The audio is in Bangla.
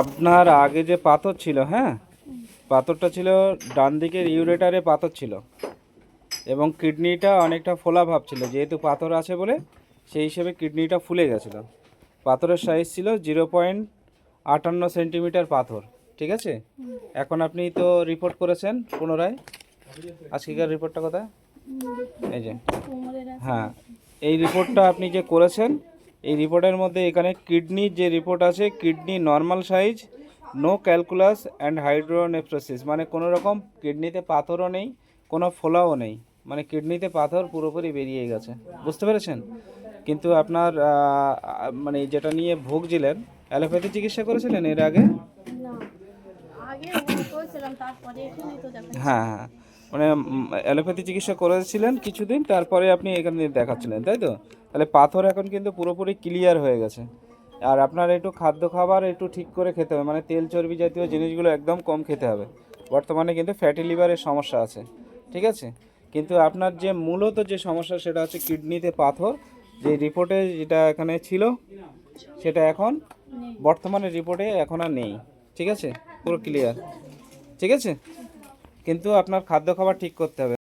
আপনার আগে যে পাথর ছিল হ্যাঁ? পাথরটা ছিল ডান দিকের ইউরেটারে পাথর ছিল। এবং কিডনিটা অনেকটা ফোলা ভাব ছিল, যেহেতু পাথর আছে বলে সেই হিসেবে কিডনিটা ফুলে গেছিল। পাথরের সাইজ ছিল জিরো পয়েন্ট আটান্ন সেন্টিমিটার পাথর, ঠিক আছে? এখন আপনি তো রিপোর্ট করেছেন পুনরায়। আজকেকার রিপোর্টটা কোথায়? এই যে হ্যাঁ এই রিপোর্টটা আপনি যে করেছেন এই রিপোর্টের মধ্যে এখানে কিডনির যে রিপোর্ট আছে kidney normal size no calculus and hydronephrosis মানে কোনো রকম কিডনিতে পাথরও নেই কোনো ফোলাও নেই মানে কিডনিতে পাথর পুরোপুরি বেরিয়ে গেছে। বুঝতে পেরেছেন? কিন্তু আপনার মানে যেটা নিয়ে ভুগছিলেন অ্যালোপ্যাথি চিকিৎসা করেছিলেন এর আগে? দেখা হ্যাঁ হ্যাঁ মানে অ্যালোপ্যাথি চিকিৎসা করেছিলেন কিছুদিন তারপরে আপনি এখানে দেখাচ্ছিলেন তাই তো? তাহলে পাথর এখন কিন্তু পুরোপুরি ক্লিয়ার হয়ে গেছে। আর আপনার একটু খাদ্য খাবার একটু ঠিক করে খেতে হবে মানে তেল চর্বি জাতীয় জিনিসগুলো একদম কম খেতে হবে। বর্তমানে কিন্তু ফ্যাটি লিভারের সমস্যা আছে, ঠিক আছে? কিন্তু আপনার যে মূলত যে সমস্যা সেটা হচ্ছে কিডনিতে পাথর, যে রিপোর্টে যেটা এখানে ছিল, সেটা এখন বর্তমানে রিপোর্টে এখন আর নেই, ঠিক আছে? পুরো ক্লিয়ার ঠিক আছে? কিন্তু আপনার খাদ্য খাবার ঠিক করতে হবে।